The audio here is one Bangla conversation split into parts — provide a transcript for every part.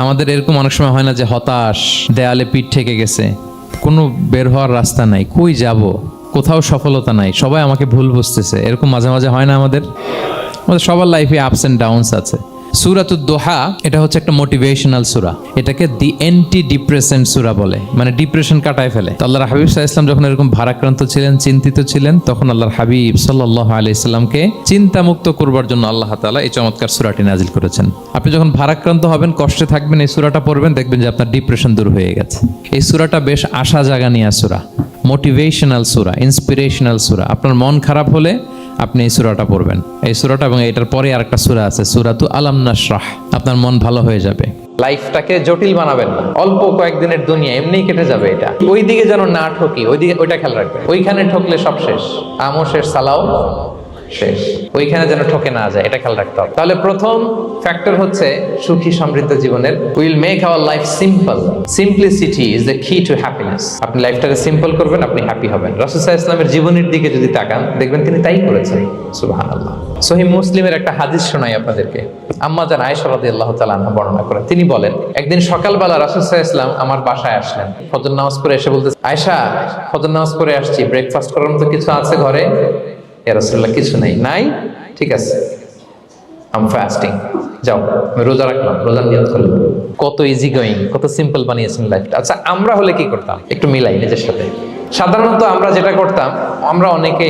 আমাদের এরকম অনেক সময় হয় না যে হতাশ, দেয়ালে পিঠ ঠেকে গেছে। কোনো বের হওয়ার রাস্তা নাই, কই যাব? কোথাও সফলতা নাই, সবাই আমাকে ভুল বুঝতেছে। এরকম মাঝে মাঝে হয় না আমাদের? আমাদের সবার লাইফে আপস অ্যান্ড ডাউনস আছে। সুরাতুদ দোহা, এটা হচ্ছে একটা মোটিভেশনাল সুরা। এটাকে দি অ্যান্টি ডিপ্রেসেন্ট সুরা বলে। মানে ডিপ্রেশন কাটায় ফেলে। তো আল্লাহর হাবিব সাহা ইসলাম যখন এরকম ভারাক্রান্ত ছিলেন, চিন্তিত ছিলেন, তখন আল্লাহর হাবিব সাল্লাহ আলি ইসলামকে চিন্তামুক্ত করবার জন্য আল্লাহ তালা এই চমৎকার সুরাটি নাজিল করেছেন। আপনি যখন ভারাক্রান্ত হবেন, কষ্টে থাকবেন, এই সুরাটা পড়বেন, দেখবেন যে আপনার ডিপ্রেশন দূর হয়ে গেছে। এই সুরাটা বেশ আশা জাগা নিয়ে সুরা। মোটিভেশনাল সুরা ইন্সপিরেশনাল সুরা। আপনার মন খারাপ হলে আপনি এই সুরাটা পড়বেন। এই সুরাটা এবং এটার পরে আর একটা সুরা আছে, সুরাতু আলাম নাশরাহ। আপনার মন ভালো হয়ে যাবে। লাইফটাকে জটিল বানাবেন না। অল্প কয়েকদিনের দুনিয়া, এমনিই কেটে যাবে এটা। ওইদিকে যেন না ঠকি, ওইদিকে ওইটা খেয়াল রাখবেন। ওইখানে ঠকলে সব শেষ। আমও শেষ, সালাও শেষ। ওইখানে যেন ঠকে না যায়, এটা খেয়াল রাখতে হবে। তাহলে প্রথম ফ্যাক্টর হচ্ছে সুখী সমৃদ্ধ জীবনের will make our life simple simplicity is the key to happiness আপনি লাইফটাকে সিম্পল করবেন, আপনি হ্যাপি হবেন। রসুসাহ ইসলামের জীবনের দিকে যদি তাকান, দেখবেন তিনি তাই করেছেন। সুবাহ আল্লাহ সহি মুসলিমের একটা হাদিস শোনাই আপনাদেরকে। আম্মা জান আয়েশা রাদিয়াল্লাহু তাআলা আনহা বর্ণনা করেন। তিনি বলেন, একদিন সকালবেলা রাসূলুল্লাহ ইসলাম আমার বাসায় আসলেন। ফজর নামাজ পড়ে এসে বলতে আয়েশা, ফজর নামাজ পড়ে আসছি ব্রেকফাস্ট করার মতো কিছু আছে ঘরে ইয়া কিছু নাই। নাই? ঠিক আছে। আম ফাস্টিং যাও, আমি রোজা রাখলাম, রোজা নিয়ত করলাম। কত ইজি গোয়িং কত সিম্পল বানিয়েছেন লাইফটা আচ্ছা আমরা হলে কি করতাম? একটু মিলাই, নিজের সাথে। সাধারণত আমরা যেটা করতাম, আমরা অনেকে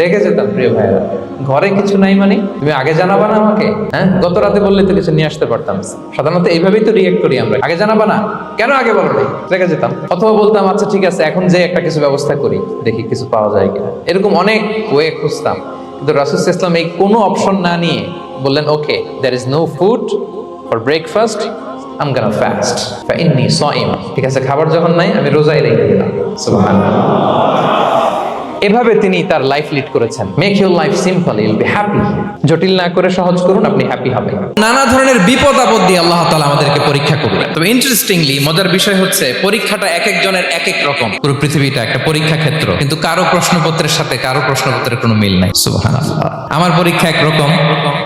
রেখে যেতাম, প্রিয় ভাইরা ঘরে কিছু নাই মানে? তুমি আগে জানাবা না আমাকে? হ্যাঁ? গত রাতে বললে তো কিছু নিয়ে আসতে পারতাম। সাধারণত এইভাবেই তো রিয়েক্ট করি আমরা। আগে জানাবা না? কেন আগে বলো নাই? রেগে যেতাম। অথবা বলতাম আচ্ছা ঠিক আছে, এখন যে একটা কিছু ব্যবস্থা করি, দেখি কিছু পাওয়া যায় কিনা। এরকম অনেক ওয়ে খুঁজতাম। কিন্তু রাসুল ইসলাম এই কোনো অপশন না নিয়ে বললেন okay there is no food for breakfast I'm gonna fast ফাইন্নি সাইম ঠিক আছে, খাবার যখন নাই, আমি রোজাই রেখে দিলাম, সুবহানাল্লাহ। এভাবে তিনি তার লাইফ লিড করেছেন। Make your life simple you'll be happy জটিল না করে সহজ করুন, আপনি হ্যাপি হবেন। নানা ধরনের বিপদ আপদ দিয়ে আল্লাহ তাআলা আমাদেরকে পরীক্ষা করবেন। তবে ইন্টারেস্টিংলি মজার বিষয় হচ্ছে, পরীক্ষাটা এক একজনের এক এক রকম। পুরো পৃথিবীটা একটা পরীক্ষা ক্ষেত্র, কিন্তু কারও প্রশ্নপত্রের সাথে কারও প্রশ্নপত্রের কোনো মিল নাই। আমার পরীক্ষা একরকম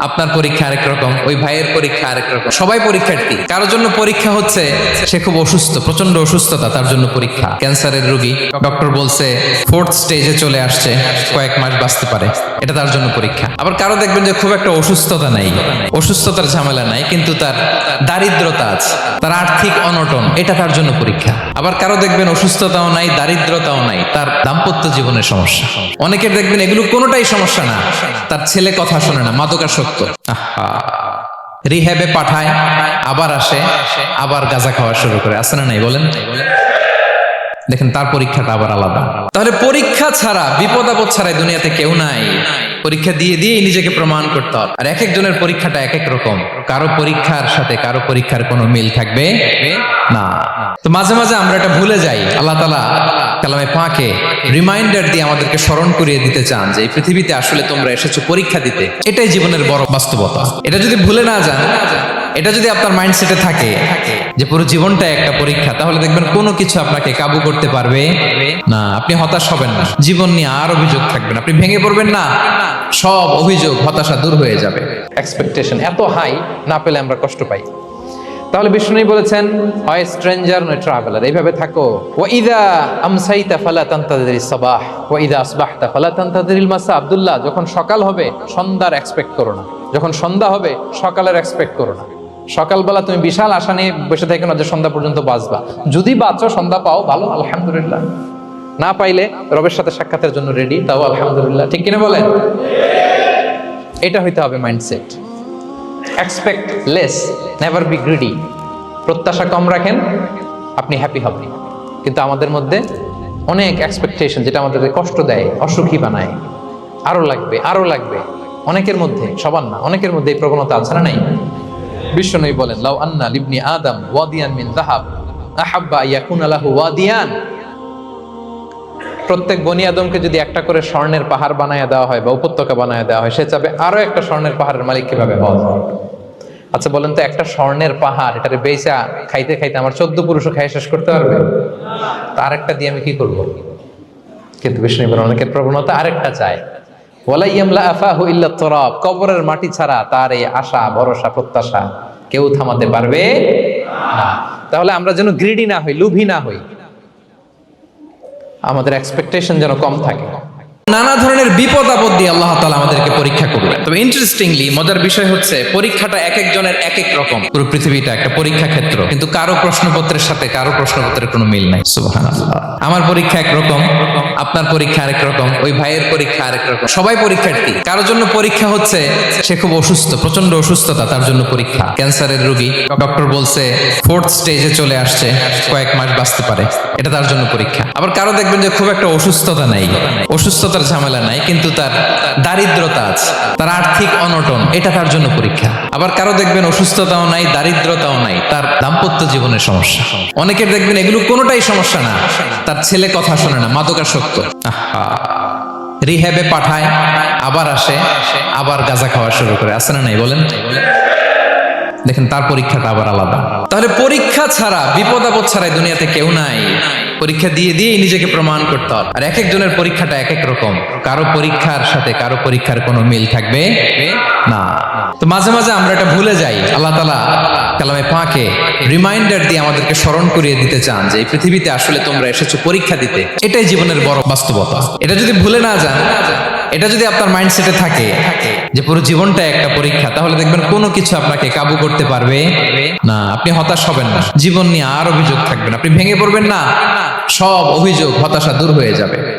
আপনার পরীক্ষা আরেক রকম, ওই ভাইয়ের পরীক্ষা আরেক রকম। সবাই পরীক্ষার্থী কারোর জন্য পরীক্ষা হচ্ছে, সে খুব অসুস্থ প্রচণ্ড অসুস্থতা, তার জন্য পরীক্ষা। ক্যান্সারের রোগী ডক্টর বলছে ফোর্থ স্টেজে চলে আসছে, কয়েক মাস বাঁচতে পারে। এটা তার জন্য পরীক্ষা। আবার কারও দেখবেন যে খুব একটা অসুস্থতা নাই, অসুস্থতার ঝামেলা নাই, কিন্তু তার দারিদ্রতা আছে, তার আর্থিক অনটন, এটা তার জন্য পরীক্ষা। আবার কারও দেখবেন অসুস্থতাও নাই, দারিদ্রতাও নাই, তার দাম্পত্য জীবনের সমস্যা। অনেকের দেখবেন এগুলো কোনোটাই সমস্যা না, তার ছেলে কথা শোনে না, মাদকাসক্ত। আহা। রিহ্যাবে পাঠায়, আবার আসে, আবার গাঁজা খাওয়া শুরু করে আসে না নাই, বলেন? দেখেন, তার পরীক্ষাটা আবার আলাদা। তাহলে পরীক্ষা ছাড়া, বিপদ আপদ ছাড়া দুনিয়াতে কেউ নাই। পরীক্ষা দিয়ে দিয়ে নিজেকে প্রমাণ করতে হবে। আর এক একজনের পরীক্ষাটা এক এক রকম। কারও পরীক্ষার সাথে কারও পরীক্ষার কোনো মিল থাকবে না। তো মাঝে মাঝে আমরা এটা ভুলে যাই। আল্লাহ তালা কালামে পাকে রিমাইন্ডার দিয়ে আমাদেরকে স্মরণ করিয়ে দিতে চান যে, এই পৃথিবীতে আসলে তোমরা এসেছ পরীক্ষা দিতে। এটাই জীবনের বড় বাস্তবতা। এটা যদি ভুলে না যান এটা যদি আপনার মাইন্ডসেটে থাকে যে পুরো জীবনটা একটা পরীক্ষা, তাহলে দেখবেন কোনো কিছু আপনাকে কাবু করতে পারবে না। আপনি হতাশ হবেন না। জীবন নিয়ে আর অভিযোগ থাকবেন আপনি ভেঙে পড়বেন না। সব অভিযোগ, হতাশা দূর হয়ে যাবে। এক্সপেকটেশন এত হাই না পেলে আমরা কষ্ট পাই। তাহলে বিষ্ণু বলেছেন, হয় স্ট্রেঞ্জার নয় ট্রাভেলার এইভাবে থাকো। ও ইদা আমসাইতা ফালা তান্তাদির সাবাহ। ও ইদা আসবাহতা ফালা তান্তাদির মাসা। আব্দুল্লাহ, যখন সকাল হবে, সন্ধ্যার এক্সপেক্ট করো না। যখন সন্ধ্যা হবে, সকালের এক্সপেক্ট করো না। সকালবেলা তুমি বিশাল আশা নিয়ে বসে থাকো না যে সন্ধ্যা পর্যন্ত বাঁচবা যদি বাঁচো, সন্ধ্যা পাও, ভালো, আলহামদুলিল্লাহ। না পাইলে রবের সাথে সাক্ষাতের জন্য রেডি তাও আলহামদুলিল্লাহ। ঠিক কিনা বলেন? এটা হইতে হবে mindset expect less never be greedy প্রত্যাশা কম রাখেন, আপনি হ্যাপি হবেন। কিন্তু আমাদের মধ্যে অনেক এক্সপেকটেশন যেটা আমাদেরকে কষ্ট দেয়, অসুখী বানায়। আরও লাগবে আরও লাগবে। অনেকের মধ্যে, সবার না, অনেকের মধ্যে এই প্রবণতা আছে না নাই? বিশ্বনবী বলেন, লাউ আন্না লিবনি আদম ওয়াদিয়ান মিন যাহাব, আহাব্বা ইয়াকুনা লাহু ওয়াদিয়ান। প্রত্যেক বনি আদমকে যদি একটা করে স্বর্ণের পাহাড় বানায় দেওয়া হয় বা উপত্যকা বানায় দেওয়া হয়, সে চাবে আরও একটা স্বর্ণের পাহাড়ের মালিক কীভাবে হওয়া আচ্ছা বলেন তো, একটা স্বর্ণের পাহাড়, এটারে বেচা খাইতে খাইতে আমার চোদ্দ পুরুষও খাই শেষ করতে পারবে? তার একটা দিয়ে আমি কি করব? কিন্তু বিষ্ণু অনেকের প্রবণতা আরেকটা চায়। কবরের মাটি ছাড়া তার এই আশা, ভরসা, প্রত্যাশা কেউ থামাতে পারবে তাহলে আমরা যেন গ্রিডি না হই, লুভি না হই। আমাদের এক্সপেকটেশন যেন কম থাকে। নানা ধরনের বিপদ আপদ দিয়ে আল্লাহ আমাদেরকে পরীক্ষা করবেন তবে ইন্টারেস্টিংলি মজার বিষয় হচ্ছে পরীক্ষাটা এক একজনের এক এক রকম। পুরো পৃথিবীটা একটা পরীক্ষা ক্ষেত্র। কিন্তু কারও প্রশ্নপত্রের সাথে কারও প্রশ্নপত্রের কোনো মিল নাই। সুবহানাল্লাহ। আমার পরীক্ষা একরকম আপনার পরীক্ষা আরেক রকম ওই ভাইয়ের পরীক্ষা আরেক রকম। সবাই পরীক্ষার্থী। কারোর জন্য পরীক্ষা হচ্ছে সে খুব অসুস্থ প্রচণ্ড অসুস্থতা তার জন্য পরীক্ষা। ক্যান্সারের রোগী ডক্টর বলছে ফোর্থ স্টেজে চলে আসছে কয়েক মাস বাঁচতে পারে। এটা তার জন্য পরীক্ষা। আবার কারও দেখবেন যে খুব একটা অসুস্থতা নাই। অসুস্থতার ঝামেলা নাই কিন্তু তার দারিদ্রতা আছে তার আর্থিক অনটন, এটা তার জন্য পরীক্ষা। আবার কারও দেখবেন অসুস্থতাও নাই, দারিদ্রতাও নাই, তার দাম্পত্য জীবনের সমস্যা। অনেকের দেখবেন এগুলো কোনোটাই সমস্যা না, তার ছেলে কথা শোনে না, মাদকাসক্ত। রিহেবে পাঠায়, আবার আসে, আবার গাঁজা খাওয়া শুরু করে। আসে না নাই, বলেন? দেখেন, তার পরীক্ষাটা আবার আলাদা। তাহলে পরীক্ষা ছাড়া, বিপদ আপদ ছাড়াই দুনিয়াতে কেউ নাই। পরীক্ষা দিয়ে দিয়েই নিজেকে প্রমাণ করতে হবে। আর এক একজনের পরীক্ষাটা এক এক রকম। কারও পরীক্ষার সাথে কারও পরীক্ষার কোনো মিল থাকবে না। তো মাঝে মাঝে আমরা এটা ভুলে যাই। আল্লাহ তালা কালামে পাকে রিমাইন্ডার দিয়ে আমাদেরকে স্মরণ করিয়ে দিতে চান যে, এই পৃথিবীতে আসলে তোমরা এসেছ পরীক্ষা দিতে। এটাই জীবনের বড় বাস্তবতা। এটা যদি ভুলে না যান, এটা যদি আপনার মাইন্ডসেটে থাকে যে পুরো জীবনটা একটা পরীক্ষা, তাহলে দেখবেন কোনো কিছু আপনাকে কাবু করতে পারবে না। আপনি হতাশ হবেন না। জীবন নিয়ে আর অভিযোগ থাকবেন আপনি ভেঙে পড়বেন না। সব অভিযোগ, হতাশা দূর হয়ে যাবে।